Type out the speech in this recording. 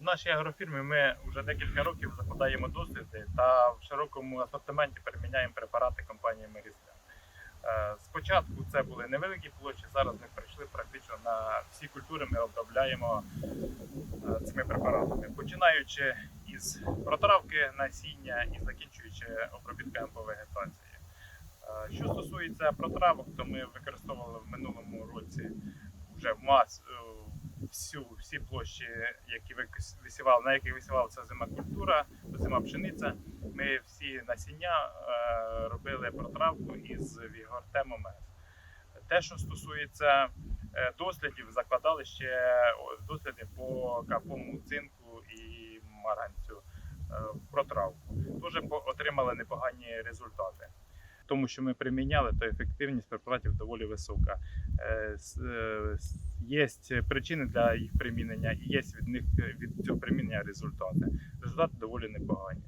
В нашій агрофірмі ми вже декілька років закладаємо досліди та в широкому асортименті переміняємо препарати компанії Мерісля. Спочатку це були невеликі площі, зараз ми прийшли практично на всі культури, ми обробляємо е, цими препаратами, починаючи із протравки насіння і закінчуючи обробітками по вегетації. Е, Що стосується протравок, то ми використовували в минулому році вже в мас е, всю всі площі, які висівали, на яких висівала ця зима культура, зима пшениця. Ми всі насіння е, робили протравку із Вігортемом. Те, що стосується е, дослідів, закладали ще досліди по капому цинку і маранцю е, протравку. Дуже отримали непогані результати. Тому що ми приміняли, то ефективність препаратів доволі висока. Е, е, Є причини для їх примінення і є від них від цього примінення результати. Результати доволі непогані.